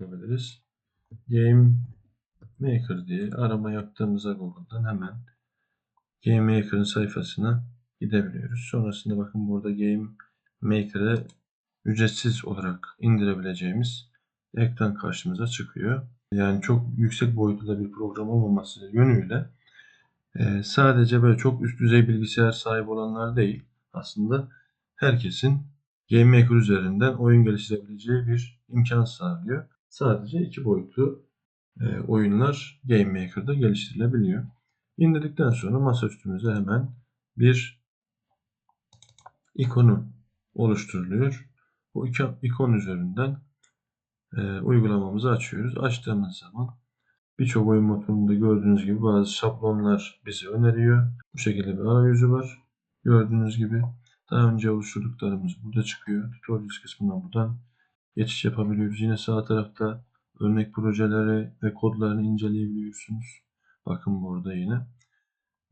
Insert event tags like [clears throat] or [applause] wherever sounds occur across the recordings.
bakabiliriz. Game Maker diye arama yaptığımızda Google'dan hemen Game Maker'ın sayfasına gidebiliyoruz. Sonrasında bakın burada Game Maker'ı ücretsiz olarak indirebileceğimiz ekran karşımıza çıkıyor. Yani çok yüksek boyutlu bir program olmaması yönüyle e, sadece böyle çok üst düzey bilgisayar sahibi olanlar değil aslında herkesin Game Maker üzerinden oyun geliştirebileceği bir imkan sağlıyor. Sadece iki boyutlu e, oyunlar Game Maker'da geliştirilebiliyor. İndirdikten sonra masaüstümüze hemen bir ikonu oluşturuluyor. Bu ikon üzerinden e, uygulamamızı açıyoruz. Açtığımız zaman birçok oyun motorunda gördüğünüz gibi bazı şablonlar bize öneriyor. Bu şekilde bir arayüzü var. Gördüğünüz gibi daha önce oluşturduklarımız burada çıkıyor. Tutorials kısmından buradan geçiş yapabiliyoruz. Yine sağ tarafta örnek projeleri ve kodlarını inceleyebiliyorsunuz. Bakın burada yine.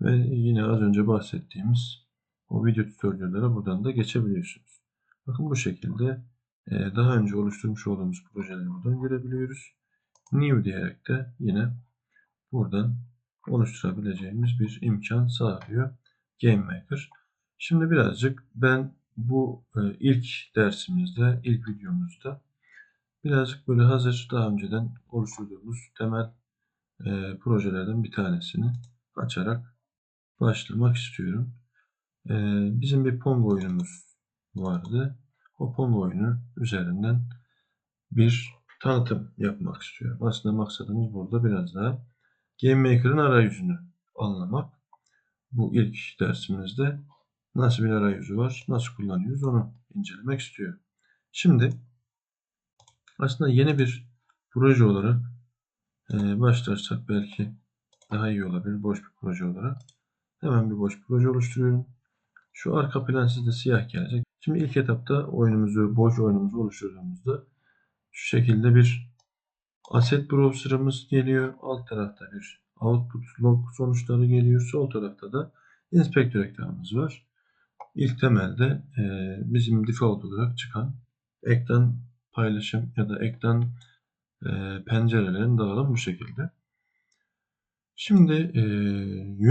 Ve yine az önce bahsettiğimiz o video tutorial'lara buradan da geçebiliyorsunuz. Bakın bu şekilde e, daha önce oluşturmuş olduğumuz projeleri buradan görebiliyoruz. New diyerek de yine buradan oluşturabileceğimiz bir imkan sağlıyor Game Maker. Şimdi birazcık ben bu e, ilk dersimizde, ilk videomuzda birazcık böyle hazır daha önceden oluşturduğumuz temel e, projelerden bir tanesini açarak başlamak istiyorum. E, bizim bir Pong oyunumuz vardı. O Pong oyunu üzerinden bir tanıtım yapmak istiyorum. Aslında maksadımız burada biraz daha Game Maker'ın arayüzünü anlamak. Bu ilk dersimizde nasıl bir arayüzü var, nasıl kullanıyoruz onu incelemek istiyorum. Şimdi aslında yeni bir proje olarak e, başlarsak belki daha iyi olabilir boş bir proje olarak. Hemen bir boş proje oluşturuyorum. Şu arka plan sizde siyah gelecek. Şimdi ilk etapta oyunumuzu, boş oyunumuzu oluşturduğumuzda şu şekilde bir asset browser'ımız geliyor. Alt tarafta bir output log sonuçları geliyor. Sol tarafta da inspektör ekranımız var. İlk temelde e, bizim default olarak çıkan ekran paylaşım ya da ekran e, pencerelerin dağılım bu şekilde. Şimdi e,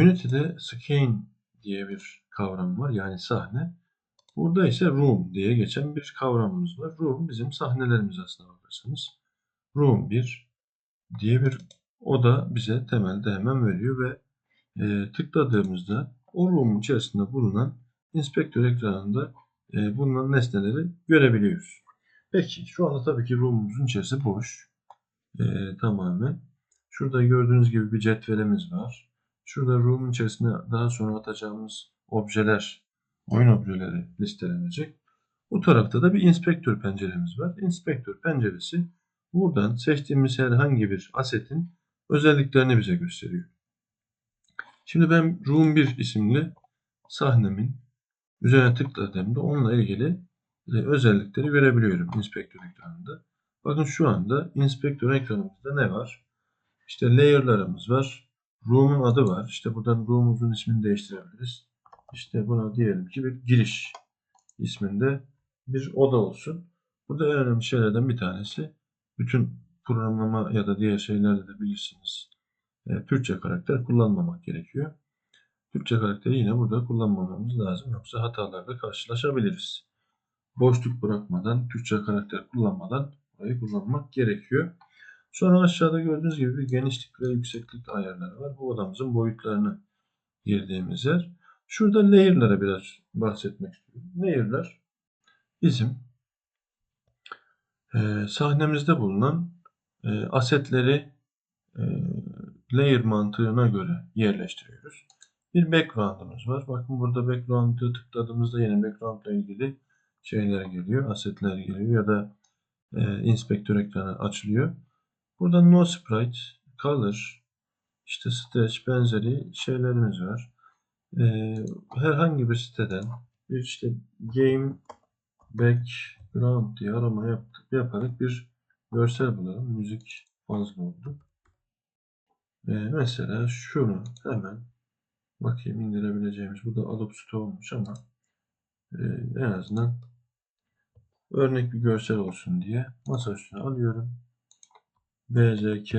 Unity'de skein diye bir kavram var. Yani sahne. Burada ise room diye geçen bir kavramımız var. Room bizim sahnelerimiz aslında bakarsanız. Room 1 diye bir oda bize temelde hemen veriyor ve e, tıkladığımızda o room içerisinde bulunan inspektör ekranında e, bulunan nesneleri görebiliyoruz. Peki şu anda tabii ki room'umuzun içerisi boş. E, tamamen. Şurada gördüğünüz gibi bir cetvelimiz var. Şurada room'un içerisinde daha sonra atacağımız objeler, oyun objeleri listelenecek. Bu tarafta da bir inspektör penceremiz var. Inspektör penceresi buradan seçtiğimiz herhangi bir asetin özelliklerini bize gösteriyor. Şimdi ben Room 1 isimli sahnemin üzerine tıkladığımda onunla ilgili e, özellikleri görebiliyorum inspektör ekranında. Bakın şu anda inspektör ekranımızda ne var? İşte layer'larımız var. Room'un adı var. İşte buradan room'umuzun ismini değiştirebiliriz. İşte buna diyelim ki bir giriş isminde bir oda olsun. Burada en önemli şeylerden bir tanesi bütün programlama ya da diğer şeylerde de bilirsiniz. E, Türkçe karakter kullanmamak gerekiyor. Türkçe karakteri yine burada kullanmamamız lazım. Yoksa hatalarla karşılaşabiliriz. Boşluk bırakmadan, Türkçe karakter kullanmadan burayı kullanmak gerekiyor. Sonra aşağıda gördüğünüz gibi bir genişlik ve yükseklik ayarları var. Bu odamızın boyutlarını girdiğimiz yer. Şurada layer'lara biraz bahsetmek istiyorum. Layer'lar bizim e, sahnemizde bulunan e, asetleri e, layer mantığına göre yerleştiriyoruz. Bir background'ımız var. Bakın burada background'ı tıkladığımızda yine background ile ilgili şeyler geliyor. Asetler geliyor ya da e, inspektör ekranı açılıyor. Burada no sprite, color, işte stretch benzeri şeylerimiz var. E, herhangi bir siteden bir işte game background diye arama yaptık, yaparak bir görsel bulalım. Müzik fazla oldu. E, mesela şunu hemen bakayım indirebileceğimiz. Bu da Adobe Store olmuş ama e, en azından örnek bir görsel olsun diye masa üstüne alıyorum. bzk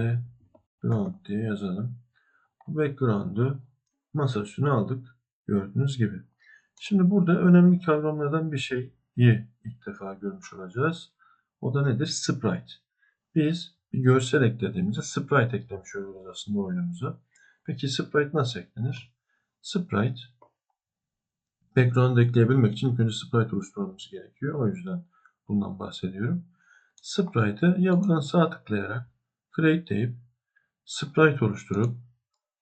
ground diye yazalım. Bu background'u masa üstüne aldık. Gördüğünüz gibi. Şimdi burada önemli kavramlardan bir şeyi ilk defa görmüş olacağız. O da nedir? Sprite. Biz bir görsel eklediğimizde sprite eklemiş oluyoruz aslında oyunumuza. Peki sprite nasıl eklenir? Sprite background ekleyebilmek için ilk önce sprite oluşturmamız gerekiyor. O yüzden bundan bahsediyorum. Sprite'ı ya buradan sağ tıklayarak create deyip sprite oluşturup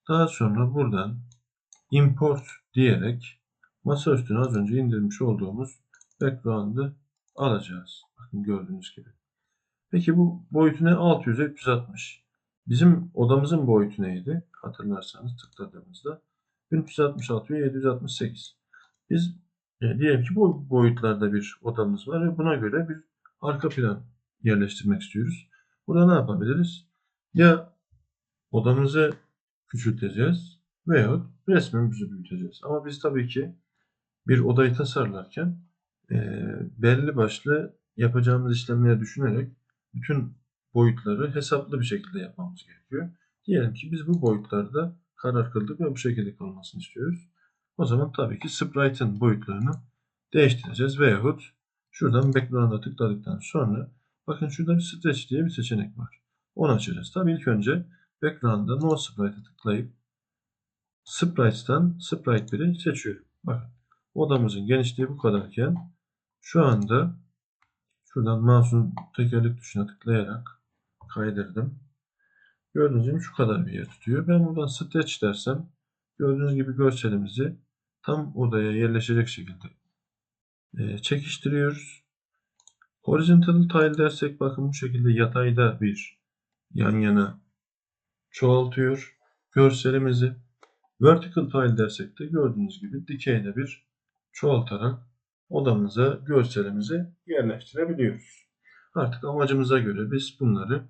daha sonra buradan import diyerek masa üstüne az önce indirmiş olduğumuz background'ı alacağız. Bakın gördüğünüz gibi. Peki bu boyutu ne? 600'e 360. Bizim odamızın boyutu neydi? Hatırlarsanız tıkladığımızda 366 ve 768. Biz e, diyelim ki bu boyutlarda bir odamız var ve buna göre bir arka plan yerleştirmek istiyoruz. Burada ne yapabiliriz? Ya odamızı küçülteceğiz veyahut resmimizi büyüteceğiz. Ama biz tabii ki bir odayı tasarlarken e, belli başlı yapacağımız işlemleri düşünerek bütün boyutları hesaplı bir şekilde yapmamız gerekiyor. Diyelim ki biz bu boyutlarda karar kıldık ve bu şekilde kalmasını istiyoruz. O zaman tabii ki sprite'ın boyutlarını değiştireceğiz veyahut şuradan background'a tıkladıktan sonra bakın şurada bir stretch diye bir seçenek var. Onu açacağız. Tabii ilk önce background'da no sprite'e tıklayıp Sprite'den Sprite 1'i seçiyorum. Bakın odamızın genişliği bu kadarken şu anda şuradan mouse'un tekerlek tuşuna tıklayarak kaydırdım. Gördüğünüz gibi şu kadar bir yer tutuyor. Ben buradan stretch dersem gördüğünüz gibi görselimizi tam odaya yerleşecek şekilde e, çekiştiriyoruz. Horizontal tile dersek bakın bu şekilde yatayda bir yan yana çoğaltıyor görselimizi. Vertical tile dersek de gördüğünüz gibi dikeyde bir çoğaltarak odamıza görselimizi yerleştirebiliyoruz. Artık amacımıza göre biz bunları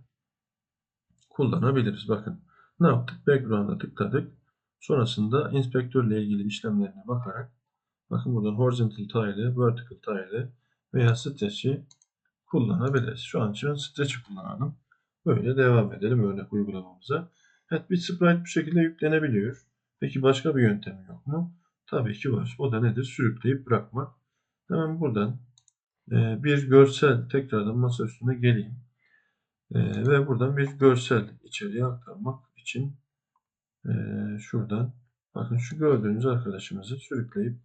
kullanabiliriz. Bakın ne yaptık? Background'a tıkladık. Sonrasında inspektörle ilgili işlemlerine bakarak bakın buradan horizontal tile, vertical tile veya stretch'i kullanabiliriz. Şu an için stretch'i kullanalım. Böyle devam edelim örnek uygulamamıza. Evet bir sprite bu şekilde yüklenebiliyor. Peki başka bir yöntemi yok mu? Tabii ki var. O da nedir? Sürükleyip bırakmak. Hemen buradan e, bir görsel tekrardan masa üstüne geleyim. E, ve buradan bir görsel içeriye aktarmak için e, şuradan bakın şu gördüğünüz arkadaşımızı sürükleyip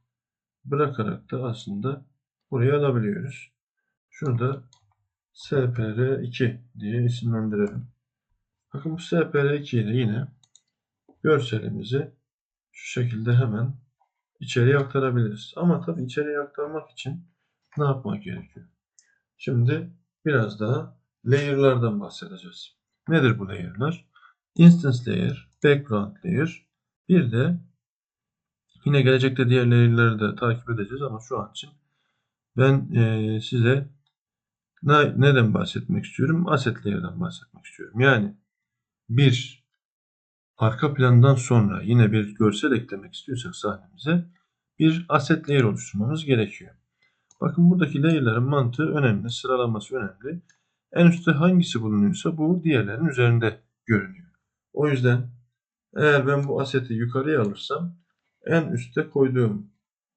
bırakarak da aslında buraya alabiliyoruz. Şurada SPR2 diye isimlendirelim. Bakın bu SPR2 ile yine görselimizi şu şekilde hemen içeriye aktarabiliriz. Ama tabii içeriye aktarmak için ne yapmak gerekiyor? Şimdi biraz daha layer'lardan bahsedeceğiz. Nedir bu layer'lar? Instance layer, background layer, bir de yine gelecekte diğer layer'ları da takip edeceğiz ama şu an için ben e, size ne, neden bahsetmek istiyorum? Asset layer'dan bahsetmek istiyorum. Yani bir arka plandan sonra yine bir görsel eklemek istiyorsak sahnemize bir asset layer oluşturmamız gerekiyor. Bakın buradaki layer'ların mantığı önemli, sıralaması önemli. En üstte hangisi bulunuyorsa bu diğerlerinin üzerinde görünüyor. O yüzden eğer ben bu aseti yukarıya alırsam en üstte koyduğum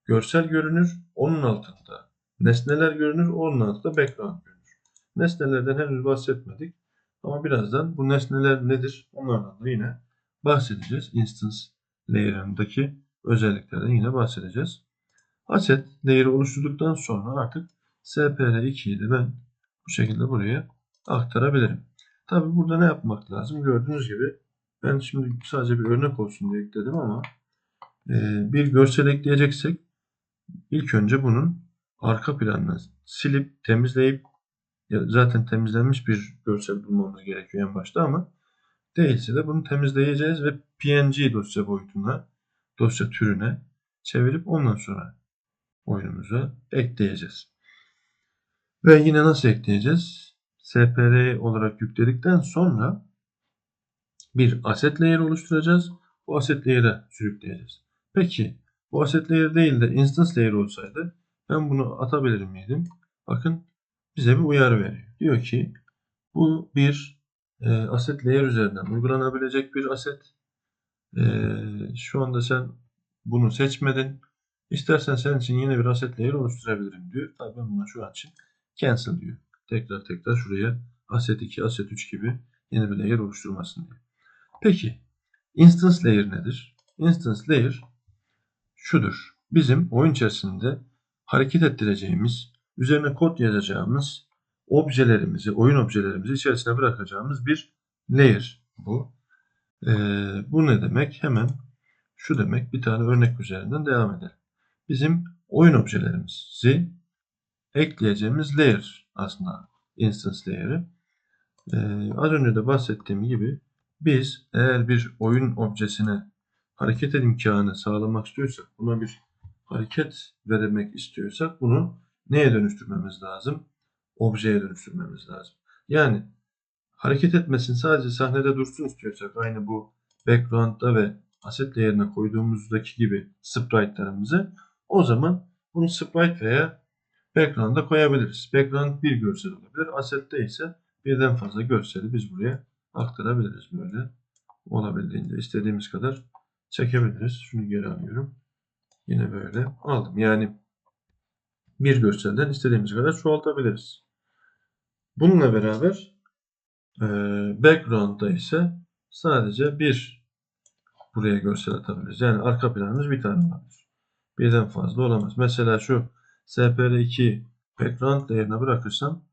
görsel görünür, onun altında nesneler görünür, onun altında background görünür. Nesnelerden henüz bahsetmedik ama birazdan bu nesneler nedir onlardan da yine bahsedeceğiz. Instance layer'ındaki özelliklerden yine bahsedeceğiz. Asset layer'ı oluşturduktan sonra artık SPR2'yi de ben bu şekilde buraya aktarabilirim. Tabi burada ne yapmak lazım? Gördüğünüz gibi ben şimdi sadece bir örnek olsun diye ekledim ama e, bir görsel ekleyeceksek ilk önce bunun arka planını silip temizleyip zaten temizlenmiş bir görsel bulmamız gerekiyor en başta ama Değilse de bunu temizleyeceğiz ve PNG dosya boyutuna, dosya türüne çevirip ondan sonra oyunumuza ekleyeceğiz. Ve yine nasıl ekleyeceğiz? SPR olarak yükledikten sonra bir asset layer oluşturacağız. Bu asset layer'e sürükleyeceğiz. Peki bu asset layer değil de instance layer olsaydı ben bunu atabilir miydim? Bakın bize bir uyarı veriyor. Diyor ki bu bir e, asset layer üzerinden uygulanabilecek bir asset. E, şu anda sen bunu seçmedin. İstersen senin için yeni bir asset layer oluşturabilirim diyor. Tabii ben buna şu an için cancel diyor. Tekrar tekrar şuraya asset 2, asset 3 gibi yeni bir layer oluşturmasın diye. Peki instance layer nedir? Instance layer şudur. Bizim oyun içerisinde hareket ettireceğimiz, üzerine kod yazacağımız objelerimizi, oyun objelerimizi içerisine bırakacağımız bir layer bu. Ee, bu ne demek? Hemen şu demek bir tane örnek üzerinden devam edelim. Bizim oyun objelerimizi ekleyeceğimiz layer aslında instance layer'ı. Ee, az önce de bahsettiğim gibi biz eğer bir oyun objesine hareket imkanı sağlamak istiyorsak, buna bir hareket vermek istiyorsak bunu neye dönüştürmemiz lazım? Objeye dönüştürmemiz lazım. Yani hareket etmesin sadece sahnede dursun istiyorsak aynı bu background'da ve asset layer'ine koyduğumuzdaki gibi sprite'larımızı o zaman bunu sprite veya background'a koyabiliriz. Background bir görsel olabilir. Asset'te ise birden fazla görseli biz buraya aktarabiliriz böyle. Olabildiğince istediğimiz kadar çekebiliriz. Şunu geri alıyorum. Yine böyle aldım. Yani bir görselden istediğimiz kadar çoğaltabiliriz. Bununla beraber e, background'da ise sadece bir buraya görsel atabiliriz. Yani arka planımız bir tane olabilir. Birden fazla olamaz. Mesela şu SPR2 background değerine bırakırsam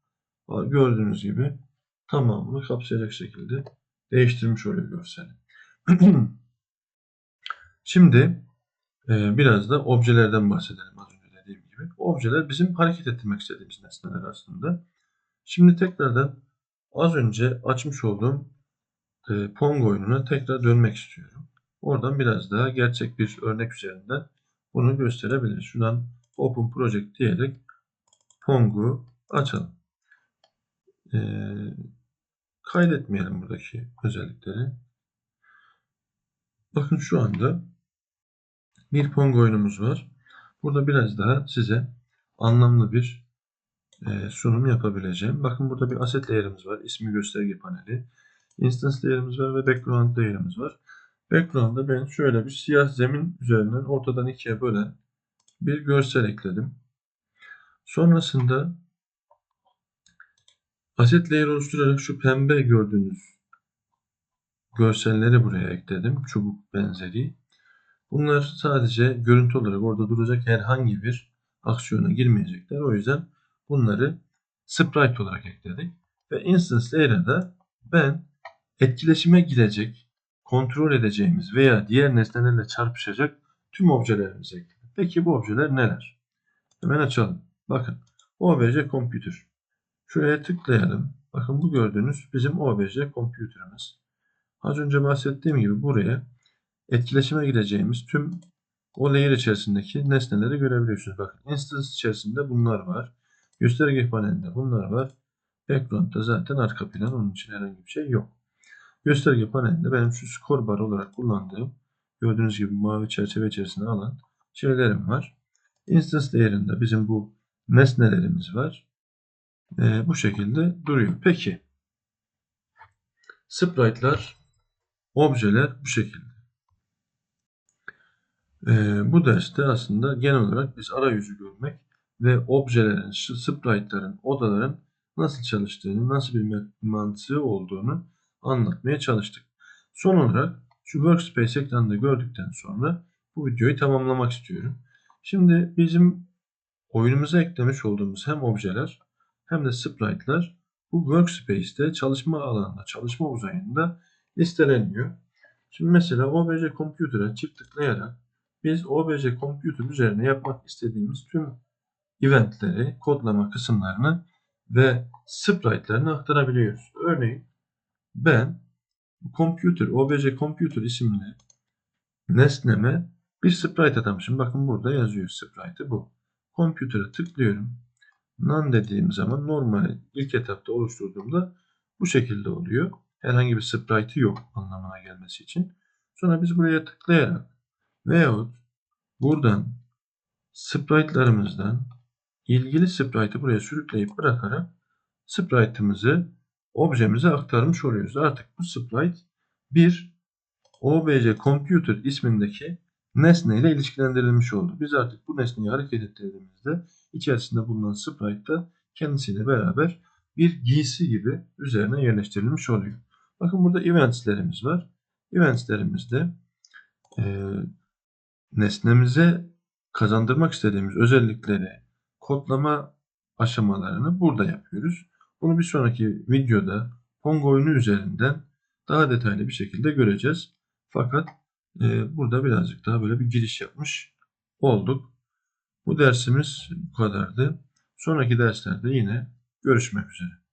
gördüğünüz gibi tamamını kapsayacak şekilde değiştirmiş oluyor görseli. [clears throat] Şimdi e, biraz da objelerden bahsedelim az önce dediğim gibi. Objeler bizim hareket ettirmek istediğimiz nesneler aslında. Şimdi tekrardan az önce açmış olduğum e, Pong oyununa tekrar dönmek istiyorum. Oradan biraz daha gerçek bir örnek üzerinden bunu gösterebiliriz. Şuradan Open Project diyerek Pong'u açalım. E, kaydetmeyelim buradaki özellikleri. Bakın şu anda bir Pong oyunumuz var. Burada biraz daha size anlamlı bir e, sunum yapabileceğim. Bakın burada bir asset layer'ımız var. İsmi gösterge paneli. Instance layer'ımız var ve background layer'ımız var. Background'da ben şöyle bir siyah zemin üzerinden ortadan ikiye bölen bir görsel ekledim. Sonrasında asset layer oluşturarak şu pembe gördüğünüz görselleri buraya ekledim. Çubuk benzeri. Bunlar sadece görüntü olarak orada duracak herhangi bir aksiyona girmeyecekler. O yüzden bunları sprite olarak ekledik. Ve instance layer'da ben etkileşime girecek, kontrol edeceğimiz veya diğer nesnelerle çarpışacak tüm objelerimizi ekledik. Peki bu objeler neler? Hemen açalım. Bakın OBJ Computer. Şuraya tıklayalım. Bakın bu gördüğünüz bizim OBJ Computer'ımız. Az önce bahsettiğim gibi buraya etkileşime gireceğimiz tüm o layer içerisindeki nesneleri görebiliyorsunuz. Bakın instance içerisinde bunlar var. Gösterge panelinde bunlar var. Background'da zaten arka plan onun için herhangi bir şey yok. Gösterge panelinde benim şu skor bar olarak kullandığım gördüğünüz gibi mavi çerçeve içerisinde alan şeylerim var. Instance değerinde bizim bu nesnelerimiz var. Ee, bu şekilde duruyor. Peki sprite'lar objeler bu şekilde. Ee, bu derste aslında genel olarak biz arayüzü görmek ve objelerin, sprite'ların, odaların nasıl çalıştığını, nasıl bir mantığı olduğunu anlatmaya çalıştık. Son olarak şu workspace ekranında gördükten sonra bu videoyu tamamlamak istiyorum. Şimdi bizim oyunumuza eklemiş olduğumuz hem objeler hem de sprite'lar bu workspace'te çalışma alanında, çalışma uzayında listeleniyor. Şimdi mesela OBJ Computer'a çift tıklayarak biz OBJ Computer üzerine yapmak istediğimiz tüm eventleri, kodlama kısımlarını ve sprite'lerini aktarabiliyoruz. Örneğin ben Computer, OBJ Computer isimli nesneme bir sprite atamışım. Bakın burada yazıyor sprite'ı bu. Computer'a tıklıyorum. None dediğim zaman normal ilk etapta oluşturduğumda bu şekilde oluyor. Herhangi bir sprite'ı yok anlamına gelmesi için. Sonra biz buraya tıklayarak veyahut buradan sprite'larımızdan ilgili sprite'ı buraya sürükleyip bırakarak sprite'ımızı objemize aktarmış oluyoruz. Artık bu sprite bir obj computer ismindeki nesne ile ilişkilendirilmiş oldu. Biz artık bu nesneyi hareket ettirdiğimizde içerisinde bulunan sprite da kendisiyle beraber bir giysi gibi üzerine yerleştirilmiş oluyor. Bakın burada eventslerimiz var. Eventslerimizde e, nesnemize kazandırmak istediğimiz özellikleri kodlama aşamalarını burada yapıyoruz. Bunu bir sonraki videoda Pong oyunu üzerinden daha detaylı bir şekilde göreceğiz. Fakat e, burada birazcık daha böyle bir giriş yapmış olduk. Bu dersimiz bu kadardı. Sonraki derslerde yine görüşmek üzere.